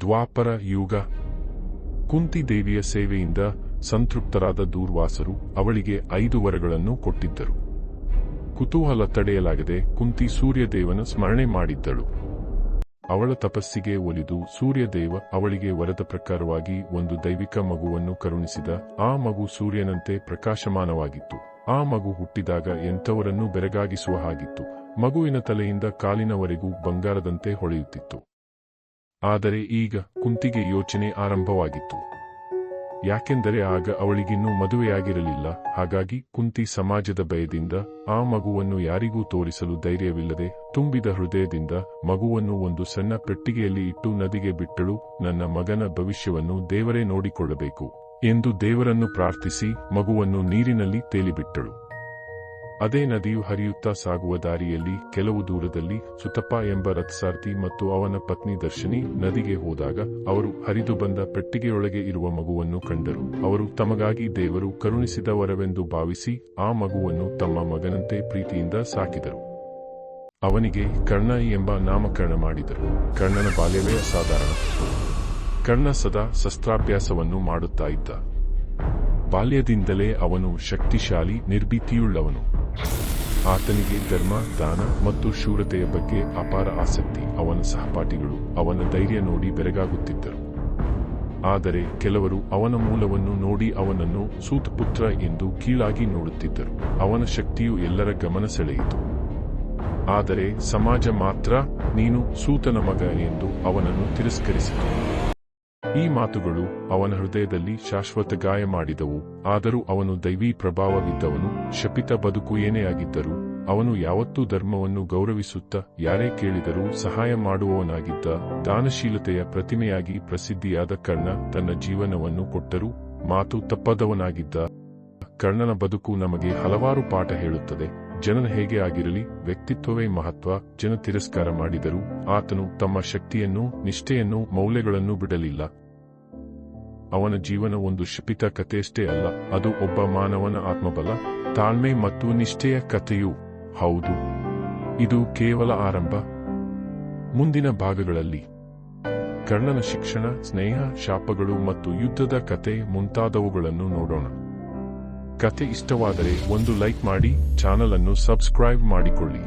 ದ್ವಾಪರ ಯುಗ. ಕುಂತಿ ದೇವಿಯ ಸೇವೆಯಿಂದ ಸಂತೃಪ್ತರಾದ ದೂರ್ವಾಸರು ಅವಳಿಗೆ ಐದು ವರಗಳನ್ನು ಕೊಟ್ಟಿದ್ದರು. ಕುತೂಹಲ ತಡೆಯಲಾಗದೆ ಕುಂತಿ ಸೂರ್ಯದೇವನ ಸ್ಮರಣೆ ಮಾಡಿದ್ದಳು. ಅವಳ ತಪಸ್ಸಿಗೆ ಒಲಿದು ಸೂರ್ಯದೇವ ಅವಳಿಗೆ ವರದ ಪ್ರಕಾರವಾಗಿ ಒಂದು ದೈವಿಕ ಮಗುವನ್ನು ಕರುಣಿಸಿದ ಆ ಮಗು ಸೂರ್ಯನಂತೆ ಪ್ರಕಾಶಮಾನವಾಗಿತ್ತು. ಆ ಮಗು ಹುಟ್ಟಿದಾಗ ಎಂಥವರನ್ನೂ ಬೆರಗಾಗಿಸುವ ಹಾಗಿತ್ತು. ಮಗುವಿನ ತಲೆಯಿಂದ ಕಾಲಿನವರೆಗೂ ಬಂಗಾರದಂತೆ ಹೊಳೆಯುತ್ತಿತ್ತು. ಆದರೆ ಈಗ ಕುಂತಿಗೆ ಯೋಚನೆ ಆರಂಭವಾಗಿತ್ತು. ಯಾಕೆಂದರೆ ಆಗ ಅವಳಿಗಿನ್ನೂ ಮದುವೆಯಾಗಿರಲಿಲ್ಲ, ಹಾಗಾಗಿ ಕುಂತಿ ಸಮಾಜದ ಭಯದಿಂದ ಆ ಮಗುವನ್ನು ಯಾರಿಗೂ ತೋರಿಸಲು ಧೈರ್ಯವಿಲ್ಲದೆ ತುಂಬಿದ ಹೃದಯದಿಂದ ಮಗುವನ್ನು ಒಂದು ಸಣ್ಣ ಪೆಟ್ಟಿಗೆಯಲ್ಲಿ ಇಟ್ಟು ನದಿಗೆ ಬಿಟ್ಟಳು, ನನ್ನ ಮಗನ ಭವಿಷ್ಯವನ್ನು ದೇವರೇ ನೋಡಿಕೊಳ್ಳಬೇಕು ಎಂದು ದೇವರನ್ನು ಪ್ರಾರ್ಥಿಸಿ ಮಗುವನ್ನು ನೀರಿನಲ್ಲಿ ತೇಲಿಬಿಟ್ಟಳು. ಅದೇ ನದಿಯು ಹರಿಯುತ್ತಾ ಸಾಗುವ ದಾರಿಯಲ್ಲಿ ಕೆಲವು ದೂರದಲ್ಲಿ ಸುತಪ್ಪ ಎಂಬ ರಥಸಾರ್ಥಿ ಮತ್ತು ಅವನ ಪತ್ನಿ ದರ್ಶನಿ ನದಿಗೆ ಹೋದಾಗ ಅವರು ಹರಿದು ಬಂದ ಪೆಟ್ಟಿಗೆಯೊಳಗೆ ಇರುವ ಮಗುವನ್ನು ಕಂಡರು. ಅವರು ತಮಗಾಗಿ ದೇವರು ಕರುಣಿಸಿದ ವರವೆಂದು ಭಾವಿಸಿ ಆ ಮಗುವನ್ನು ತಮ್ಮ ಮಗನಂತೆ ಪ್ರೀತಿಯಿಂದ ಸಾಕಿದರು. ಅವನಿಗೆ ಕರ್ಣ ಎಂಬ ನಾಮಕರಣ ಮಾಡಿದರು. ಕರ್ಣನ ಬಾಲ್ಯವೇ ಅಸಾಧಾರಣ. ಕರ್ಣ ಸದಾ ಶಸ್ತ್ರಾಭ್ಯಾಸವನ್ನು ಮಾಡುತ್ತಾ ಇದ್ದ. ಬಾಲ್ಯದಿಂದಲೇ ಅವನು ಶಕ್ತಿಶಾಲಿ, ನಿರ್ಭೀತಿಯುಳ್ಳವನು. ಆತನಿಗೆ ಧರ್ಮ, ದಾನ ಮತ್ತು ಶೂರತೆಯ ಬಗ್ಗೆ ಅಪಾರ ಆಸಕ್ತಿ. ಅವನ ಸಹಪಾಠಿಗಳು ಅವನ ಧೈರ್ಯ ನೋಡಿ ಬೆರಗಾಗುತ್ತಿದ್ದರು. ಆದರೆ ಕೆಲವರು ಅವನ ಮೂಲವನ್ನು ನೋಡಿ ಅವನನ್ನು ಸೂತಪುತ್ರ ಎಂದು ಕೀಳಾಗಿ ನೋಡುತ್ತಿದ್ದರು. ಅವನ ಶಕ್ತಿಯು ಎಲ್ಲರ ಗಮನ ಸೆಳೆಯಿತು. ಆದರೆ ಸಮಾಜ ಮಾತ್ರ, ನೀನು ಸೂತನ ಮಗ ಎಂದು ಅವನನ್ನು ತಿರಸ್ಕರಿಸಿತು. ಈ ಮಾತುಗಳು ಅವನ ಹೃದಯದಲ್ಲಿ ಶಾಶ್ವತ ಗಾಯ ಮಾಡಿದವು, ಆದರೂ ಅವನು ದೈವೀ ಪ್ರಭಾವವಿದ್ದವನು, ಶಪಿತ ಬದುಕು ಏನೇ ಆಗಿದ್ದರೂ, ಅವನು ಯಾವತ್ತೂ ಧರ್ಮವನ್ನು ಗೌರವಿಸುತ್ತಾ ಯಾರೇ ಕೇಳಿದರೂ ಸಹಾಯ ಮಾಡುವವನಾಗಿದ್ದ ದಾನಶೀಲತೆಯ ಪ್ರತಿಮೆಯಾಗಿ ಪ್ರಸಿದ್ಧಿಯಾದ ಕರ್ಣ ತನ್ನ ಜೀವನವನ್ನು ಕೊಟ್ಟರೂ, ಮಾತು ತಪ್ಪದವನಾಗಿದ್ದ ಕರ್ಣನ ಬದುಕು ನಮಗೆ ಹಲವಾರು ಪಾಠ ಹೇಳುತ್ತದೆ. ಜನನ ಹೇಗೆ ಆಗಿರಲಿ, ವ್ಯಕ್ತಿತ್ವವೇ ಮಹತ್ವ, ಜನ ತಿರಸ್ಕಾರ ಮಾಡಿದರೂ ಆತನು ತಮ್ಮ ಶಕ್ತಿಯನ್ನು ನಿಷ್ಠೆಯನ್ನು ಮೌಲ್ಯಗಳನ್ನು ಬಿಡಲಿಲ್ಲ. ಅವನ ಜೀವನ ಒಂದು ಶಪಿತ ಕಥೆಯಷ್ಟೇ ಅಲ್ಲ, ಅದು ಒಬ್ಬ ಮಾನವನ ಆತ್ಮಬಲ, ತಾಳ್ಮೆ ಮತ್ತು ನಿಷ್ಠೆಯ ಕಥೆಯೂ. ಹೌದು, ಇದು ಕೇವಲ ಆರಂಭ. ಮುಂದಿನ ಭಾಗಗಳಲ್ಲಿ. ಕರ್ಣನ ಶಿಕ್ಷಣ, ಸ್ನೇಹ, ಶಾಪಗಳು ಮತ್ತು ಯುದ್ಧದ ಕತೆ ಮುಂತಾದವುಗಳನ್ನು ನೋಡೋಣ. ಕತೆ ಇಷ್ಟವಾದರೆ ಒಂದು ಲೈಕ್ ಮಾಡಿ ಚಾನಲ್ ಅನ್ನು ಸಬ್ಸ್ಕ್ರೈಬ್ ಮಾಡಿಕೊಳ್ಳಿ.